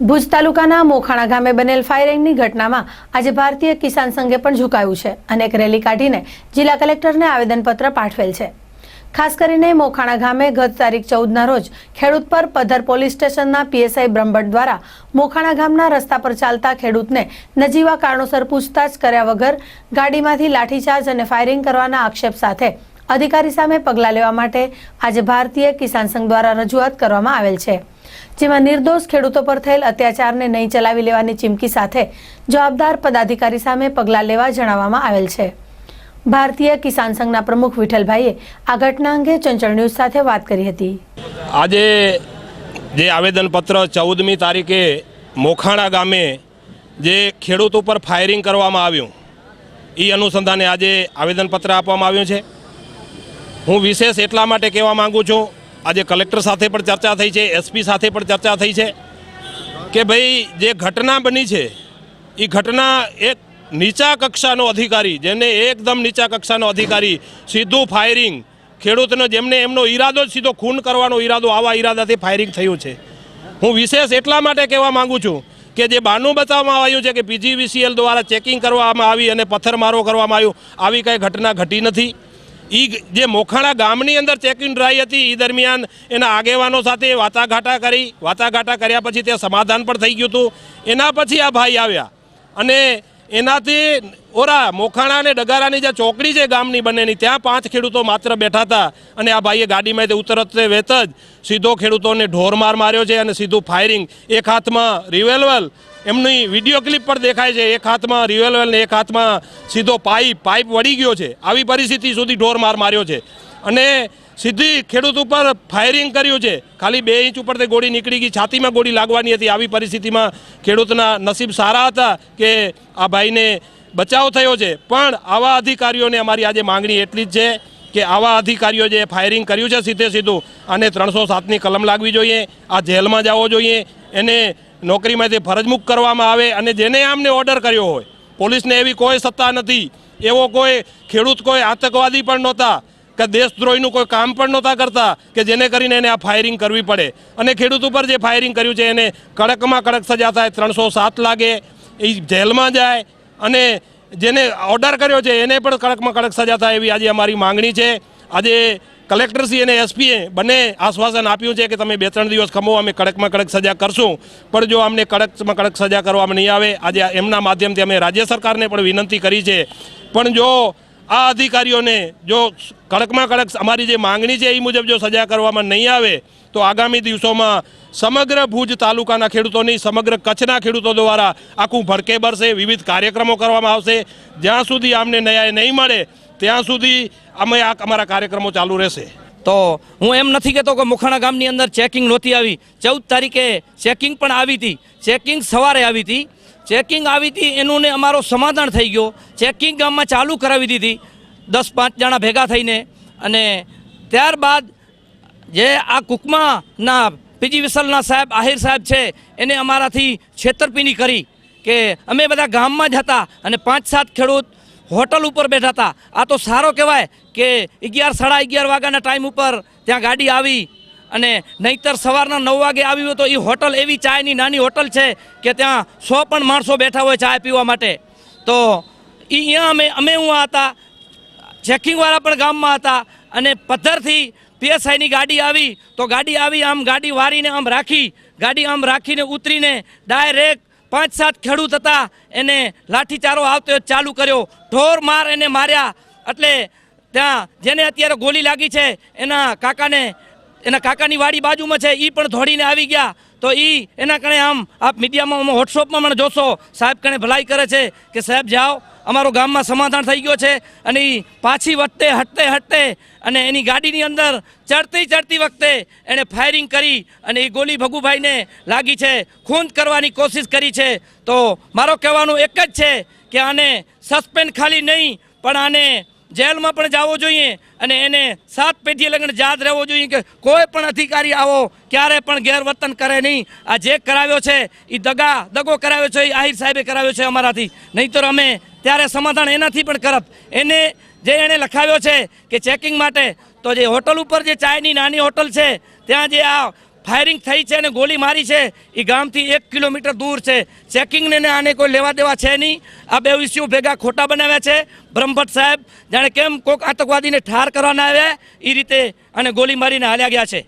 ભુજ તાલુકાના મોખાણા ગામે બનેલ ફાયરિંગની ઘટનામાં આજે ભારતીય કિસાન સંઘે પણ ઝુકાયું છે અને એક રેલી કાઢીને જિલ્લા કલેક્ટરને આવેદનપત્ર પાઠવેલ છે. ખાસ કરીને મોખાણા ગામે ગત તારીખ ચૌદના રોજ ખેડૂત પર પધર પોલીસ સ્ટેશનના પીએસઆઈ બ્રહ્મભટ્ટ દ્વારા મોખાણા ગામના રસ્તા પર ચાલતા ખેડૂતને નજીવા કારણોસર પૂછતાછ કર્યા વગર ગાડીમાંથી લાઠીચાર્જ અને ફાયરિંગ કરવાના આક્ષેપ સાથે અધિકારી સામે પગલાં લેવા માટે આજે ભારતીય કિસાન સંઘ દ્વારા રજૂઆત કરવામાં આવેલ છે. જેમાં નિર્દોષ ખેડૂતો પર થયેલ અત્યાચારને નહીં ચલાવી લેવાની ચીમકી સાથે જવાબદાર પદાધિકારી સામે પગલાં લેવા જણાવવામાં આવેલ છે. ભારતીય કિસાન સંઘના પ્રમુખ વિઠ્ઠલભાઈએ આ ઘટના અંગે ચંચળ ન્યૂઝ સાથે વાત કરી હતી. આજે જે આવેદનપત્ર ચૌદમી તારીખે મોખાણા ગામે જે ખેડૂત ઉપર ફાયરિંગ કરવામાં આવ્યું એ અનુસંધાને આજે આવેદનપત્ર આપવામાં આવ્યું છે. હું વિશેષ એટલા માટે કહેવા માગું છું આજે કલેક્ટર સાથે પણ ચર્ચા થઈ છે એસપી સાથે પણ ચર્ચા થઈ છે કે ભાઈ જે ઘટના બની છે એ ઘટના એક નીચા કક્ષાનો અધિકારી, જેને એકદમ નીચા કક્ષાનો અધિકારી, સીધું ફાયરિંગ ખેડૂતનો જેમને એમનો ઈરાદો જ સીધો ખૂન કરવાનો ઈરાદો, આવા ઈરાદાથી ફાયરિંગ થયું છે. હું વિશેષ એટલા માટે કહેવા માંગુ છું કે જે બાનું બતાવવામાં આવ્યું છે કે પીજીવીસીએલ દ્વારા ચેકિંગ કરવામાં આવી અને પથ્થરમારો કરવામાં આવ્યો, આવી કાંઈ ઘટના ઘટી નથી. ઈ જે મોખાણા ગામની અંદર ચેકિંગ ડ્રાઈ હતી એ દરમિયાન એના આગેવાનો સાથે વાટાઘાટા કરી, વાટાઘાટા કર્યા પછી તે સમાધાન પણ થઈ ગયું હતું. એના પછી આ ભાઈ આવ્યા. અને એનાથી ઓરા મોખાણા અને ડગારાની જે ચોકડી છે ગામની બંનેની, ત્યાં પાંચ ખેડૂતો માત્ર બેઠા હતા અને આ ભાઈએ ગાડીમાંથી ઉતરતે વેત જ સીધો ખેડૂતોને ઢોરમાર માર્યો છે અને સીધું ફાયરિંગ. એક હાથમાં રિવેલવેલ એમની વીડિયો ક્લિપ પર દેખાય છે, એક હાથમાં રિવોલ્વર ને એક હાથમાં સીધો પાઇપ પાઇપ વળી ગયો છે. આવી પરિસ્થિતિ સુધી ઢોર માર માર્યો છે. અને સીધી ખેડૂત ઉપર ફાયરિંગ કર્યું છે. ખાલી બે ઇંચ ઉપરથી ગોળી નીકળી ગઈ. છાતીમાં ગોળી લાગવાની હતી. આવી પરિસ્થિતિમાં ખેડૂતના નસીબ સારા હતા કે આ ભાઈને બચાવ થયો છે. પણ આવા અધિકારીઓને અમારી આજે માંગણી એટલી જ છે કે આવા અધિકારીઓ જે ફાયરિંગ કર્યું છે સીધે સીધું અને ત્રણસો સાતની કલમ લાગવી જોઈએ. આ જેલમાં જવો જોઈએ. એને નોકરીમાંથી ફરજમુક્ત કરવામાં આવે અને જેને આમને ઓર્ડર કર્યો હોય. પોલીસને એવી કોઈ સત્તા નથી. એવો કોઈ ખેડૂત કોઈ આતંકવાદી પણ નહોતા. કે દેશદ્રોહીનું કોઈ કામ પણ નહોતા કરતા કે જેને કરીને એને આ ફાયરિંગ કરવી પડે. અને ખેડૂત ઉપર જે ફાયરિંગ કર્યું છે, એને કડકમાં કડક સજા થાય, ત્રણસો સાત લાગે, એ જેલમાં જાય અને જેને ઓર્ડર કર્યો છે, એને પણ કડકમાં કડક સજા થાય એવી આજે અમારી માંગણી છે. આજે કલેક્ટરશ્રી અને એસપીએ બંને આશ્વાસન આપ્યું છે કે તમે બે ત્રણ દિવસ ખમો, અમે કડકમાં કડક સજા કરશું. પણ જો અમને કડકમાં કડક સજા કરવામાં નહીં આવે, આજે એમના માધ્યમથી અમે રાજ્ય સરકારને પણ વિનંતી કરી છે. પણ જો આ અધિકારીઓને જો કડકમાં કડક અમારી જે માંગણી છે એ મુજબ જો સજા કરવામાં નહીં આવે, તો આગામી દિવસોમાં સમગ્ર ભુજ તાલુકાના ખેડૂતોની, સમગ્ર કચ્છના ખેડૂતો દ્વારા આખું ભડકે ભરશે વિવિધ કાર્યક્રમો કરવામાં આવશે. જ્યાં સુધી આમને ન્યાય નહીં મળે, ત્યાં સુધી અમે આ અમારા કાર્યક્રમો ચાલુ રહેશે. તો હું એમ નથી કહેતો કે મોખાણા ગામની અંદર ચેકિંગ નહોતી આવી. ચૌદ તારીખે ચેકિંગ પણ આવી હતી. ચેકિંગ સવારે આવી હતી. ચેકિંગ આવી હતી એનું ને અમારો સમાધાન થઈ ગયો. ચેકિંગ ગામમાં ચાલુ કરાવી દીધી, દસ પાંચ જણા ભેગા થઈને. અને ત્યારબાદ જે આ કુકમાના પીજી વિસલના સાહેબ, આહિર સાહેબ છે, એને અમારાથી છેતરપિંડી કરી કે અમે બધા ગામમાં જ હતા અને પાંચ સાત ખેડૂત હોટલ ઉપર બેઠા હતા. આ તો સારો કહેવાય કે અગિયાર, સાડા અગિયાર વાગ્યાના ટાઈમ ઉપર ત્યાં ગાડી આવી અને નહીતર સવારના નવ વાગે આવી હોય તો એ હોટલ એવી ચાયની નાની હોટલ છે કે ત્યાં સો પણ માણસો બેઠા હોય ચા પીવા માટે. તો એ અહીંયા અમે અમે હું હતા ચેકિંગવાળા પણ ગામમાં હતા અને પથ્થરથી પીએસઆઈની ગાડી આવી. તો ગાડી આવી, આમ ગાડી વારીને આમ રાખી, ગાડી આમ રાખીને ઉતરીને ડાયરેક્ટ પાંચ સાત ખેડૂત હતા. એને લાઠીચારો આવતો ચાલુ કર્યો. ઢોર માર એને માર્યા. એટલે ત્યાં જેને અત્યારે ગોલી લાગી છે, એના કાકાને એના કાકાની વાડી બાજુમાં છે એ પણ ધોડીને આવી ગયા. તો એ એના કણે આમ, આપ મીડિયામાં વોટ્સઅપમાં મને જોશો. સાહેબ કણે ભલાઈ કરે છે કે સાહેબ જાઓ, અમારો ગામમાં સમાધાન થઈ ગયો છે અને એ પાછી વધતે હટતે હટતે અને એની ગાડીની અંદર ચડતી ચડતી વખતે એણે ફાયરિંગ કરી અને એ ગોલી ભગુભાઈને લાગી છે, ખૂન કરવાની કોશિશ કરી છે. તો મારો કહેવાનું એક જ છે કે આને સસ્પેન્ડ ખાલી નહીં, પણ આને જેલમાં પણ જવો જોઈએ અને એને સાત પેઢી લગ્ન યાદ રહેવો જોઈએ કે કોઈ પણ અધિકારી આવો, ક્યારે પણ ગેરવર્તન કરે નહીં. આ જે કરાવ્યો છે એ દગા, દગો કરાવ્યો છે એ આહિર સાહેબે કરાવ્યો છે અમારાથી. નહીંતર અમે ત્યારે સમાધાન એનાથી પણ કરત. એને જે એણે લખાવ્યો છે કે ચેકિંગ માટે, તો જે હોટલ ઉપર જે ચાયની નાની હોટલ છે, ત્યાં જે આ ફાયરિંગ થઈ છે અને ગોળી મારી છે એ ગામથી એક કિલોમીટર દૂર છે. ચેકિંગને આને કોઈ લેવા દેવા છે નહીં. આ બે ઇસ્યુ ભેગા ખોટા બનાવ્યા છે. બ્રહ્મભટ્ટ સાહેબ, જાણે કેમ કોઈક આતંકવાદીને ઠાર કરવાના આવ્યા? એ રીતે અને ગોળી મારીને હાલ્યા ગયા છે.